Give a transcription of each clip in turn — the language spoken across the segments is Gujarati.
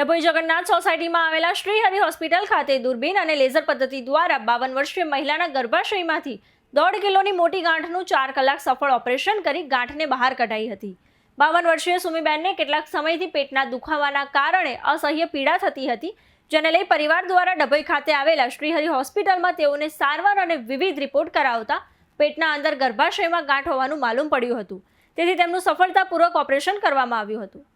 ડભોઈ જગન્નાથ સોસાયટીમાં આવેલા શ્રીહરિ હોસ્પિટલ ખાતે દૂરબીન અને લેઝર પદ્ધતિ દ્વારા બાવન વર્ષીય મહિલાના ગર્ભાશયમાંથી દોઢ કિલોની મોટી ગાંઠનું ચાર કલાક સફળ ઓપરેશન કરી ગાંઠને બહાર કઢાઈ હતી. બાવન વર્ષીય સુમીબેનને કેટલાક સમયથી પેટના દુખાવાના કારણે અસહ્ય પીડા થતી હતી, જેને લઈ પરિવાર દ્વારા ડભોઈ ખાતે આવેલા શ્રીહરિ હોસ્પિટલમાં તેઓને સારવાર અને વિવિધ રિપોર્ટ કરાવતા પેટના અંદર ગર્ભાશયમાં ગાંઠ હોવાનું માલુમ પડ્યું હતું. તેથી તેમનું સફળતાપૂર્વક ઓપરેશન કરવામાં આવ્યું હતું.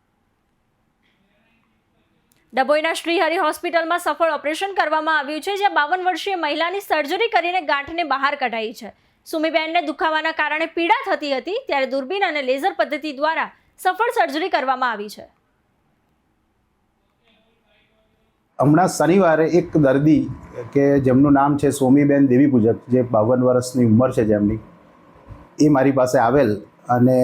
ડભોઈના શ્રીહરિ હોસ્પિટલમાં સફળ ઓપરેશન કરવામાં આવ્યું છે, જ્યાં બાવન વર્ષીય મહિલાની સર્જરી કરીને ગાંઠને બહાર કઢાઈ છે. સુમીબેનને દુખાવાના કારણે પીડા થતી હતી, ત્યારે દૂરબીન અને લેઝર પદ્ધતિ દ્વારા સફળ સર્જરી કરવામાં આવી છે. હમણાં શનિવારે એક દર્દી કે જેમનું નામ છે સોમીબેન દેવી પૂજક જે બાવન વર્ષની ઉંમર છે જેમની, એ મારી પાસે આવેલ અને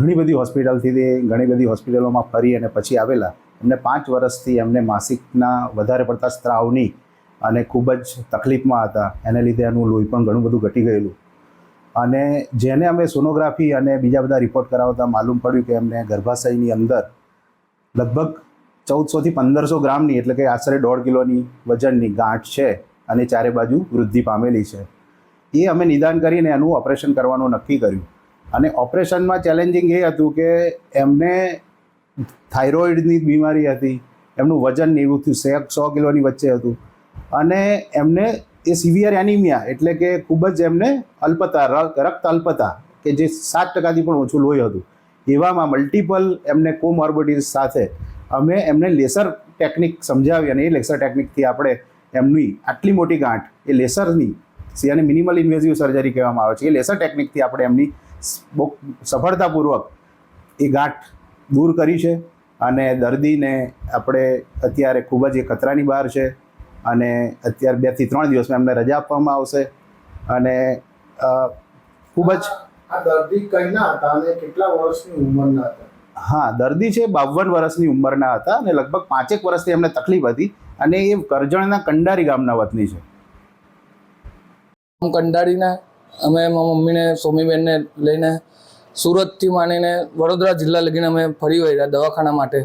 ઘણી બધી હોસ્પિટલથી તે ઘણી બધી હોસ્પિટલોમાં ફરી અને પછી આવેલા. એમને પાંચ વર્ષથી એમને માસિકના વધારે પડતા સ્ત્રાવની અને ખૂબ જ તકલીફમાં હતા. એને લીધે એનું લોહી પણ ઘણું બધું ઘટી ગયેલું. અને જેને અમે સોનોગ્રાફી અને બીજા બધા રિપોર્ટ કરાવતા માલુમ પડ્યું કે એમને ગર્ભાશયની અંદર લગભગ ચૌદસોથી પંદરસો ગ્રામની એટલે કે આશરે દોઢ કિલોની વજનની ગાંઠ છે અને ચારે બાજુ વૃદ્ધિ પામેલી છે. એ અમે નિદાન કરીને એનું ઓપરેશન કરવાનું નક્કી કર્યું. અને ઓપરેશનમાં ચેલેન્જિંગ એ હતું કે એમને થાઇરોઇડની બીમારી હતી. એમનું વજન એવું થયું. સે સો કિલોની વચ્ચે હતું. અને એમને એ સિવિયર એનિમિયા એટલે કે ખૂબ જ એમને અલ્પતા રક્ત અલ્પતા કે જે સાત ટકાથી પણ ઓછું લોહી હતું. એવામાં મલ્ટિપલ એમને કોમોર્બિડીઝ સાથે અમે એમને લેસર ટેકનિક સમજાવી અને એ લેસર ટેકનિકથી આપણે એમની આટલી મોટી ગાંઠ, એ લેસરની અને મિનિમલ ઇન્વેઝિવ સર્જરી કહેવામાં આવે છે. એ લેસર ટેકનિકથી આપણે એમની બહુ સફળતાપૂર્વક એ ગાંઠ દૂર કરી છે અને દર્દીને આપણે અત્યારે ખૂબ જ એ ખતરાની બહાર છે અને અત્યારે બેથી ત્રણ દિવસમાં એમને રજા આપવામાં આવશે અને ખૂબ જ આ દર્દી કઈના હતા અને કેટલા વર્ષની ઉંમરના હતા? હા દર્દી છે બાવન વર્ષની ઉંમરના હતા અને લગભગ પાંચેક વર્ષથી એમને તકલીફ હતી અને એ કરજણના કંડારી ગામના વતની છે. કંડારીને અમે મમ્મીને સોમીબેનને લઈને સુરતથી માંડીને વડોદરા જિલ્લા લગીને અમે ફરી વળ્યા દવાખાના માટે.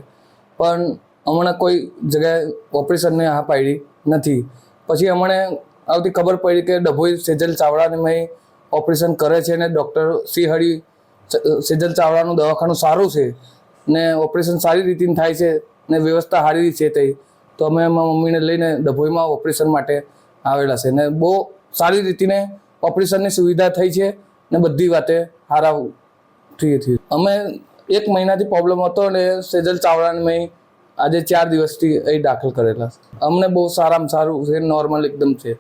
પણ હમણાં કોઈ જગ્યાએ ઓપરેશનને હા પાડી નથી. પછી અમને આવતી ખબર પડી કે ડભોઈ સેજલ ચાવડાને મેં ઓપરેશન કરે છે ને ડૉક્ટર હરિ સેજલ ચાવડાનું દવાખાનું સારું છે ને ઓપરેશન સારી રીતે થાય છે ને વ્યવસ્થા સારી છે તે. તો અમે એમાં મમ્મીને લઈને ડભોઈમાં ઓપરેશન માટે આવેલા છે ને બહુ સારી રીતેને ઓપરેશનની સુવિધા થઈ છે ને બધી વાતે સારા થઈ ઠીક અમે એક મહિનાથી પ્રોબ્લેમ હતો અને સેજલ ચાવડાને મેં આજે ચાર દિવસથી અહીં દાખલ કરેલા. અમને બહુ સારામાં સારું છે નોર્મલ એકદમ છે.